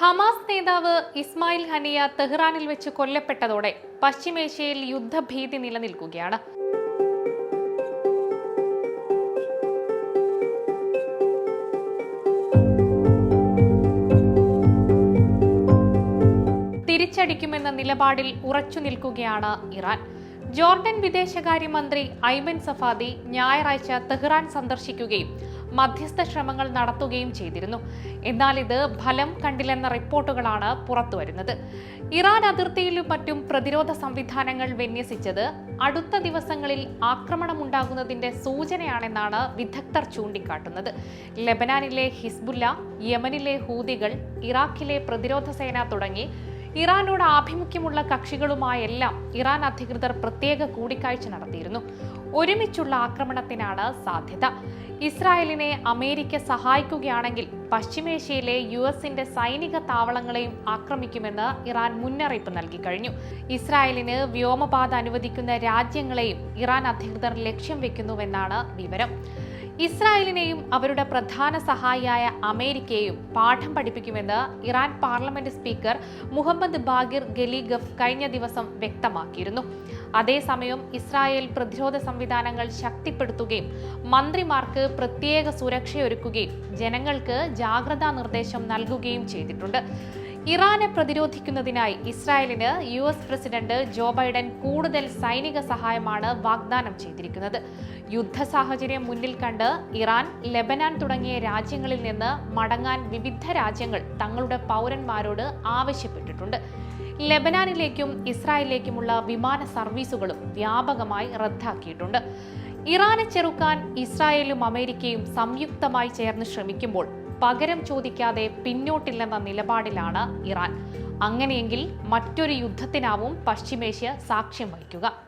Hamas നേതാവ് ഇസ്മായിൽ ഹനിയ തെഹ്റാനിൽ വെച്ച് കൊല്ലപ്പെട്ടതോടെ പശ്ചിമേഷ്യയിൽ യുദ്ധഭീതി നിലനിൽക്കുകയാണ്. തിരിച്ചടിക്കുമെന്ന നിലപാടിൽ ഉറച്ചു നിൽക്കുകയാണ് ഇറാൻ. ജോർഡൻ വിദേശകാര്യമന്ത്രി ഐബൻ സഫാദി ഞായറാഴ്ച തെഹ്റാൻ സന്ദർശിക്കുകയും മധ്യസ്ഥ ശ്രമങ്ങൾ നടത്തുകയും ചെയ്തിരുന്നു. എന്നാൽ ഇത് ഫലം കണ്ടില്ലെന്ന റിപ്പോർട്ടുകളാണ് പുറത്തുവരുന്നത്. ഇറാൻ അതിർത്തിയിലും മറ്റും പ്രതിരോധ സംവിധാനങ്ങൾ വിന്യസിച്ചത് അടുത്ത ദിവസങ്ങളിൽ ആക്രമണമുണ്ടാകുന്നതിന്റെ സൂചനയാണെന്നാണ് വിദഗ്ധർ ചൂണ്ടിക്കാട്ടുന്നത്. ലെബനാനിലെ ഹിസ്ബുല്ല യമനിലെ ഹൂതികൾ ഇറാഖിലെ പ്രതിരോധ സേന തുടങ്ങി ഇറാനോട് ആഭിമുഖ്യമുള്ള കക്ഷികളുമായെല്ലാം ഇറാൻ അധികൃതർ പ്രത്യേക കൂടിക്കാഴ്ച നടത്തിയിരുന്നു. ഒരുമിച്ചുള്ള ആക്രമണത്തിനാണ് സാധ്യത. ഇസ്രായേലിനെ അമേരിക്ക സഹായിക്കുകയാണെങ്കിൽ പശ്ചിമേഷ്യയിലെ യു എസിന്റെ സൈനിക താവളങ്ങളെയും ആക്രമിക്കുമെന്ന് ഇറാൻ മുന്നറിയിപ്പ് നൽകി കഴിഞ്ഞു. ഇസ്രായേലിന് വ്യോമപാത അനുവദിക്കുന്ന രാജ്യങ്ങളെയും ഇറാൻ അധികൃതർ ലക്ഷ്യം വെക്കുന്നുവെന്നാണ് വിവരം. ഇസ്രായേലിനെയും അവരുടെ പ്രധാന സഹായിയായ അമേരിക്കയെയും പാഠം പഠിപ്പിക്കുമെന്ന് Iran parliament speaker Mohammad Bagher Ghalibaf കഴിഞ്ഞ ദിവസം വ്യക്തമാക്കിയിരുന്നു. അതേസമയം ഇസ്രായേൽ പ്രതിരോധ സംവിധാനങ്ങൾ ശക്തിപ്പെടുത്തുകയും മന്ത്രിമാർക്ക് പ്രത്യേക സുരക്ഷയൊരുക്കുകയും ജനങ്ങൾക്ക് ജാഗ്രതാ നിർദ്ദേശം നൽകുകയും ചെയ്തിട്ടുണ്ട്. ഇറാനെ പ്രതിരോധിക്കുന്നതിനായി ഇസ്രായേലിന് U S president Joe Biden കൂടുതൽ സൈനിക സഹായമാണ് വാഗ്ദാനം ചെയ്തിരിക്കുന്നത്. യുദ്ധ സാഹചര്യം മുന്നിൽ കണ്ട് ഇറാൻ ലെബനാൻ തുടങ്ങിയ രാജ്യങ്ങളിൽ നിന്ന് മടങ്ങാൻ വിവിധ രാജ്യങ്ങൾ തങ്ങളുടെ പൗരന്മാരോട് ആവശ്യപ്പെട്ടിട്ടുണ്ട്. ലെബനാനിലേക്കും ഇസ്രായേലിലേക്കുമുള്ള വിമാന സർവീസുകളും വ്യാപകമായി റദ്ദാക്കിയിട്ടുണ്ട്. ഇറാനെ ചെറുക്കാൻ ഇസ്രായേലും അമേരിക്കയും സംയുക്തമായി ചേർന്ന് ശ്രമിക്കുമ്പോൾ പകരം ചോദിക്കാതെ പിന്നോട്ടില്ലെന്ന നിലപാടിലാണ് ഇറാൻ. അങ്ങനെയെങ്കിൽ മറ്റൊരു യുദ്ധത്തിനാവും പശ്ചിമേഷ്യ സാക്ഷ്യം വഹിക്കുക.